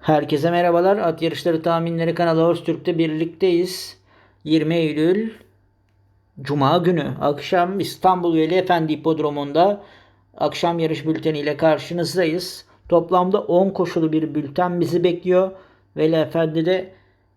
Herkese merhabalar. At Yarışları Tahminleri kanalı Horse birlikteyiz. 20 Eylül Cuma günü akşam İstanbul Veli Efendi Hipodromu'nda akşam yarış bülteniyle karşınızdayız. Toplamda 10 koşulu bir bülten bizi bekliyor. Veli Efendi'de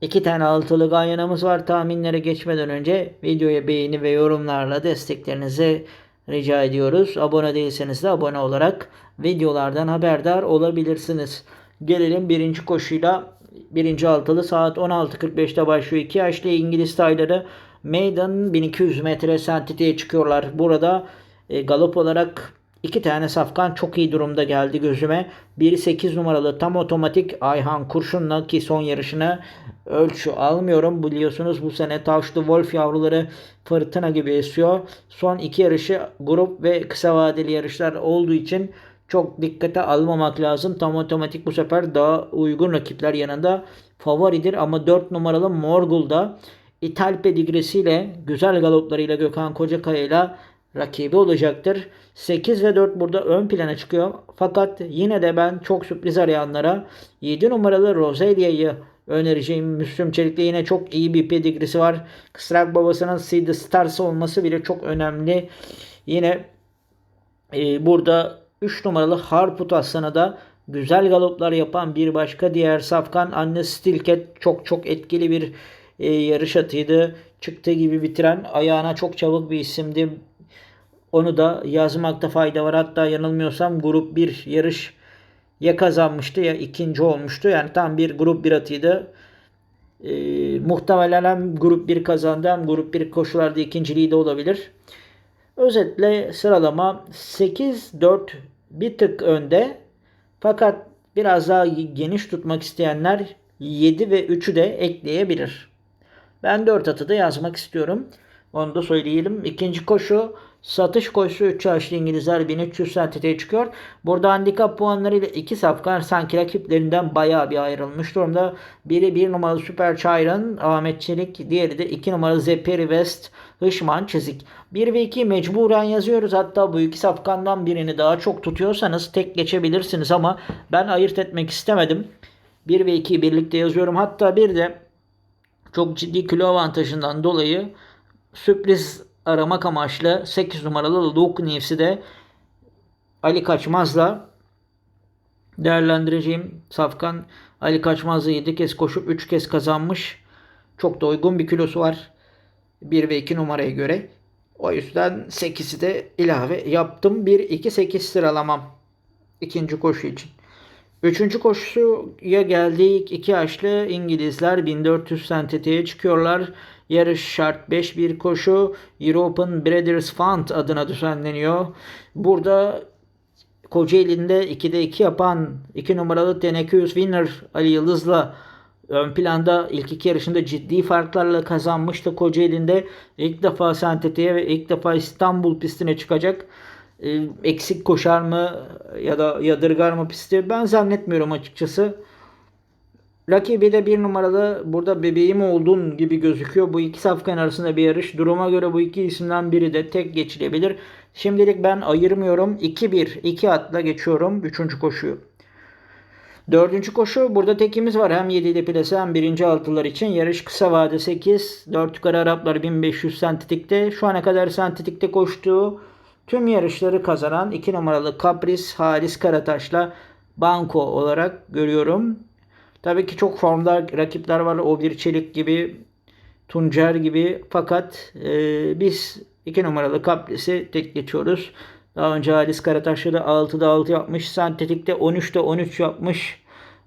iki tane altılı ganyanımız var. Tahminlere geçmeden önce videoya beğeni ve yorumlarla desteklerinizi rica ediyoruz. Abone değilseniz de abone olarak videolardan haberdar olabilirsiniz. Gelelim birinci koşuyla birinci altılı saat 16.45'te başlıyor. 2 yaşlı İngiliz tayları Maiden 1200 metre sentitiğe çıkıyorlar. Burada e, galop olarak iki tane safkan çok iyi durumda geldi gözüme. Biri 8 numaralı tam otomatik Ayhan Kurşun'la ki son yarışına ölçü almıyorum. Biliyorsunuz bu sene Tavşlı Wolf yavruları fırtına gibi esiyor. Son iki yarışı grup ve kısa vadeli yarışlar olduğu için çok dikkate almamak lazım. Tam otomatik bu sefer daha uygun rakipler yanında favoridir ama 4 numaralı Morgul'da İthal pedigresiyle güzel galoplarıyla Gökhan Kocakaya ile rakibi olacaktır. 8 ve 4 burada ön plana çıkıyor. Fakat yine de ben çok sürpriz arayanlara 7 numaralı Roselia'yı önereceğim. Müslüm Çelik'te yine çok iyi bir pedigrisi var. Kısrak babasının Seed Stars olması bile çok önemli. Yine e, burada 3 numaralı Harput Aslan'a da güzel galoplar yapan bir başka diğer safkan Anne Stilket çok çok etkili bir e, yarış atıydı. Çıktığı gibi bitiren ayağına çok çabuk bir isimdi. Onu da yazmakta fayda var. Hatta yanılmıyorsam grup 1 yarış ya kazanmıştı ya ikinci olmuştu. Yani tam bir grup 1 atıydı. E, muhtemelen hem grup 1 kazandı hem grup 1 koşularda ikinciliği de olabilir. Özetle sıralama 8-4 bir tık önde. Fakat biraz daha geniş tutmak isteyenler 7 ve 3'ü de ekleyebilir. Ben 4 atı da yazmak istiyorum. Onu da söyleyelim. İkinci koşu satış koşusu 3 yaşlı İngilizler 1300 sentiteye çıkıyor. Burada handikap puanlarıyla iki safkan sanki rakiplerinden bayağı bir ayrılmış durumda. Biri 1 numaralı Süper Çayran Ahmet Çelik. Diğeri de 2 numaralı Zeperi West Hışman Çizik. 1 ve 2 mecburen yazıyoruz. Hatta bu iki safkandan birini daha çok tutuyorsanız tek geçebilirsiniz ama ben ayırt etmek istemedim. 1 ve 2'yi birlikte yazıyorum. Hatta bir de çok ciddi kilo avantajından dolayı sürpriz aramak amaçlı 8 numaralı Luke News'i de Ali Kaçmaz'la değerlendireceğim. Safkan Ali Kaçmaz'la 7 kez koşup 3 kez kazanmış. Çok da uygun bir kilosu var. 1 ve 2 numaraya göre. O yüzden 8'i de ilave yaptım. 1-2-8 sıralamam. ikinci koşu için. Üçüncü koşuya geldik. İki yaşlı İngilizler 1400 sentetiğe çıkıyorlar. Yarış şart 5 bir koşu. European Breeders Fund adına düzenleniyor. Burada Kocaeli'nde 2'de 2 yapan 2 numaralı Teneküs Winner Ali Yıldız'la ön planda ilk iki yarışında ciddi farklarla kazanmıştı Kocaeli'nde. ilk defa sentetiğe ve ilk defa İstanbul pistine çıkacak. Ee, eksik koşar mı ya da yadırgar mı pisti ben zannetmiyorum açıkçası. Rakibi de bir numaralı burada bebeğim oldun gibi gözüküyor. Bu iki safkan arasında bir yarış. Duruma göre bu iki isimden biri de tek geçilebilir. Şimdilik ben ayırmıyorum. 2-1, 2 atla geçiyorum 3. koşuyu. Dördüncü koşu burada tekimiz var. Hem 7'li plase hem birinci altılar için. Yarış kısa vade 8. 4 yukarı Araplar 1500 sentetikte. Şu ana kadar sentetikte koştuğu tüm yarışları kazanan 2 numaralı Kapris Halis Karataş'la Banko olarak görüyorum. Tabii ki çok formda rakipler var. O bir Çelik gibi, Tuncer gibi. Fakat e, biz 2 numaralı Kapris'i tek geçiyoruz. Daha önce Halis Karataş'la da 6'da 6 yapmış. Sentetik'te 13'te 13 yapmış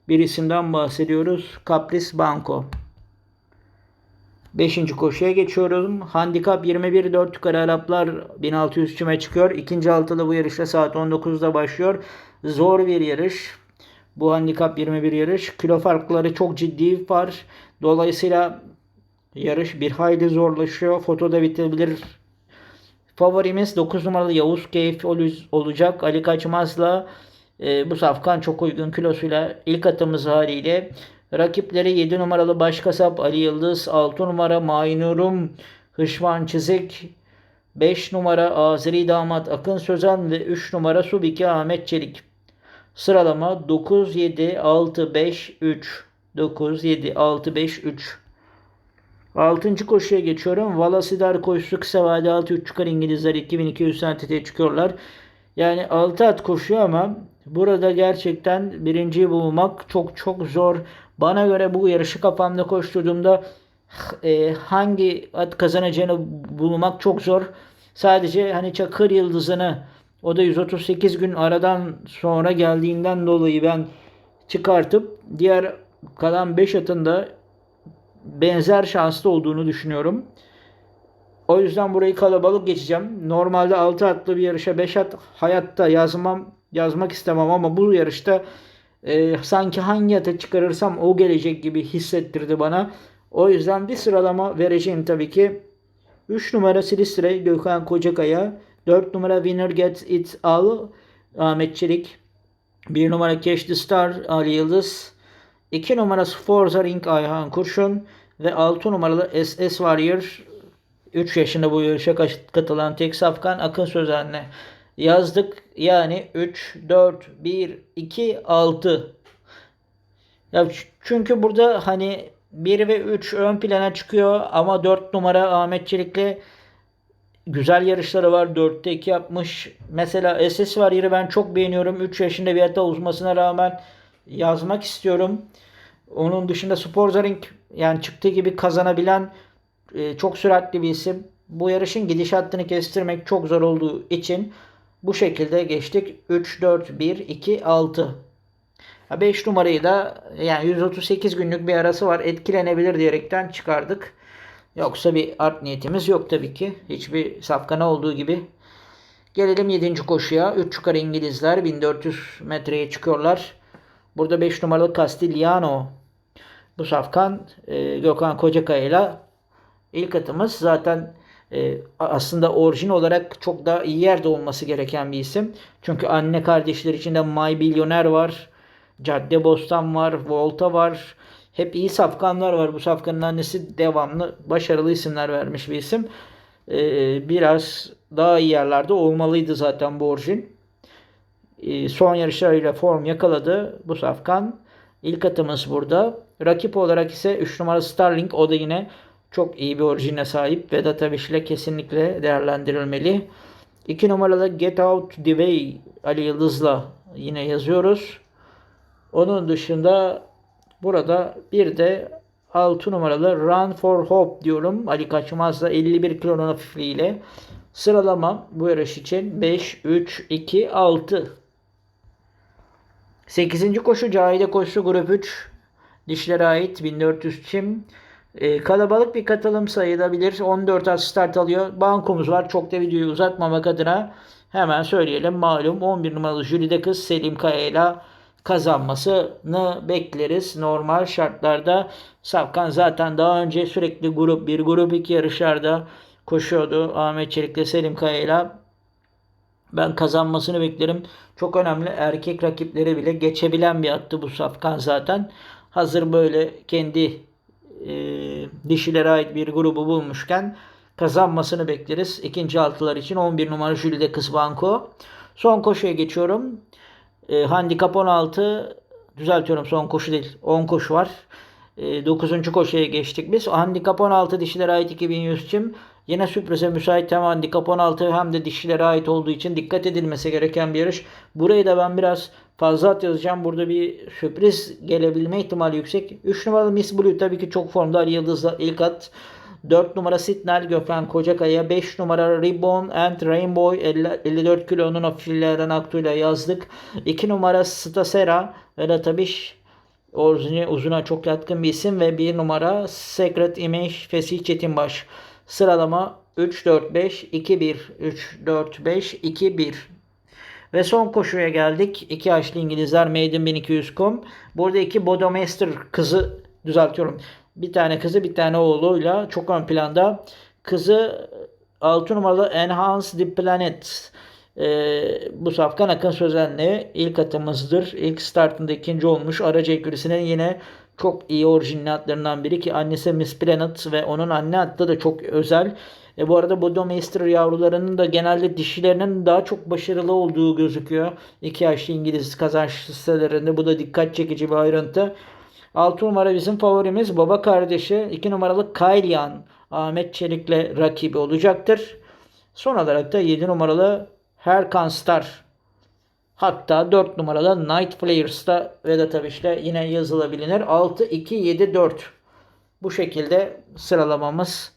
bir isimden bahsediyoruz. Kapris Banko. 5. koşuya geçiyorum. Handikap 21 4 yukarı Araplar 1600 çime çıkıyor. İkinci altılı bu yarışta saat 19'da başlıyor. Zor bir yarış. Bu handikap 21 yarış. Kilo farkları çok ciddi var. Dolayısıyla yarış bir hayli zorlaşıyor. Fotoda bitebilir. Favorimiz 9 numaralı Yavuz Keyif olacak. Ali Kaçmaz'la e, bu safkan çok uygun kilosuyla ilk atımız haliyle Rakipleri 7 numaralı Başkasap Ali Yıldız, 6 numara Mainurum Hışman Çizik, 5 numara Azeri Damat Akın Sözen ve 3 numara Subiki Ahmet Çelik. Sıralama 9, 7, 6, 5, 3. 9, 7, 6, 5, 3. Altıncı koşuya geçiyorum. Valasidar koşusu kısa vade 6 3 çıkar İngilizler 2200 santete çıkıyorlar. Yani 6 at koşuyor ama burada gerçekten birinciyi bulmak çok çok zor. Bana göre bu yarışı kafamda koşturduğumda e, hangi at kazanacağını bulmak çok zor. Sadece hani Çakır Yıldızı'nı o da 138 gün aradan sonra geldiğinden dolayı ben çıkartıp diğer kalan 5 atın da benzer şanslı olduğunu düşünüyorum. O yüzden burayı kalabalık geçeceğim. Normalde 6 atlı bir yarışa 5 at hayatta yazmam yazmak istemem ama bu yarışta e, sanki hangi ata çıkarırsam o gelecek gibi hissettirdi bana. O yüzden bir sıralama vereceğim tabii ki. 3 numara Silistre Gökhan Kocakaya. 4 numara Winner Gets It All Ahmet Çelik. 1 numara Cash the Star Ali Yıldız. 2 numara Forza Ring Ayhan Kurşun. Ve 6 numaralı SS Warrior 3 yaşında bu yarışa katılan tek safkan Akın Sözen'le yazdık. Yani 3, 4, 1, 2, 6. Ya çünkü burada hani 1 ve 3 ön plana çıkıyor ama 4 numara Ahmet Çelik'le güzel yarışları var. 4'te 2 yapmış. Mesela SS var yeri ben çok beğeniyorum. 3 yaşında bir hatta uzmasına rağmen yazmak istiyorum. Onun dışında Sporzaring yani çıktığı gibi kazanabilen e, çok süratli bir isim. Bu yarışın gidiş hattını kestirmek çok zor olduğu için bu şekilde geçtik. 3, 4, 1, 2, 6. 5 numarayı da yani 138 günlük bir arası var. Etkilenebilir diyerekten çıkardık. Yoksa bir art niyetimiz yok tabii ki. Hiçbir safkana olduğu gibi. Gelelim 7. koşuya. 3 yukarı İngilizler 1400 metreye çıkıyorlar. Burada 5 numaralı Castigliano. Bu safkan e, Gökhan Kocakaya ile ilk atımız. Zaten e, aslında orijin olarak çok daha iyi yerde olması gereken bir isim. Çünkü anne kardeşler içinde My Bilyoner var. Cadde Bostan var. Volta var. Hep iyi safkanlar var. Bu safkanın annesi devamlı başarılı isimler vermiş bir isim. Ee, biraz daha iyi yerlerde olmalıydı zaten bu orijin. Ee, son yarışlarıyla form yakaladı bu safkan. İlk atımız burada. Rakip olarak ise 3 numara Starling. O da yine çok iyi bir orijine sahip. Vedat Abiş ile kesinlikle değerlendirilmeli. 2 numaralı Get Out The Way Ali Yıldız'la yine yazıyoruz. Onun dışında burada bir de 6 numaralı Run for Hope diyorum. Ali Kaçmaz'la 51 kilonun hafifliğiyle. Sıralama bu yarış için 5, 3, 2, 6. 8. koşu Cahide koşusu grup 3. Dişlere ait 1400 çim. E, kalabalık bir katılım sayılabilir. 14 at start alıyor. Bankomuz var. Çok da videoyu uzatmamak adına hemen söyleyelim. Malum 11 numaralı jüride kız Selim Kaya ile kazanmasını bekleriz. Normal şartlarda Safkan zaten daha önce sürekli grup 1, grup 2 yarışlarda koşuyordu. Ahmet Çelik ile Selim Kaya ile ben kazanmasını beklerim. Çok önemli erkek rakipleri bile geçebilen bir attı bu Safkan zaten. Hazır böyle kendi e, dişilere ait bir grubu bulmuşken kazanmasını bekleriz. İkinci altılar için 11 numara Jülide Kız Banko. Son koşuya geçiyorum. E, handikap 16 düzeltiyorum son koşu değil. 10 koşu var. E, 9. koşuya geçtik biz. Handikap 16 dişilere ait 2100 çim. Yine sürprize müsait hem handikap 16 hem de dişilere ait olduğu için dikkat edilmesi gereken bir yarış. Burayı da ben biraz fazla at yazacağım. Burada bir sürpriz gelebilme ihtimali yüksek. 3 numaralı Miss Blue tabii ki çok formda Ali Yıldız'la ilk at. 4 numara Sitnel Gökhan Kocakaya. 5 numara Ribbon and Rainbow 50, 54 kilonun afillerden aktuyla yazdık. 2 numara Stasera Vedat Abiş orijine uzuna çok yatkın bir isim ve 1 numara Secret Image Fesih Çetinbaş. Sıralama 3 4 5 2 1 3 4 5 2 1 ve son koşuya geldik. İki yaşlı İngilizler Maiden 1200 Burada iki Bodomester kızı düzeltiyorum. Bir tane kızı bir tane oğluyla çok ön planda. Kızı 6 numaralı Enhance the Planet. Ee, bu safkan Akın Sözen'le ilk atımızdır. İlk startında ikinci olmuş. Aracı ekürisinin yine Çok iyi orijinal atlarından biri ki annesi Miss Planet ve onun anne atı da çok özel. E bu arada bu Domeister yavrularının da genelde dişilerinin daha çok başarılı olduğu gözüküyor. İki yaşlı İngiliz kazanç listelerinde bu da dikkat çekici bir ayrıntı. 6 numara bizim favorimiz baba kardeşi 2 numaralı Kailyan Ahmet Çelik'le rakibi olacaktır. Son olarak da 7 numaralı Herkan Star Hatta 4 numaralı Night Flares'ta Vedat Abiş'le yine yazılabilir. 6, 2, 7, 4. Bu şekilde sıralamamız.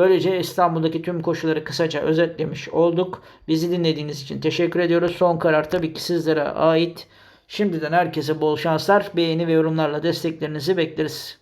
Böylece İstanbul'daki tüm koşuları kısaca özetlemiş olduk. Bizi dinlediğiniz için teşekkür ediyoruz. Son karar tabii ki sizlere ait. Şimdiden herkese bol şanslar. Beğeni ve yorumlarla desteklerinizi bekleriz.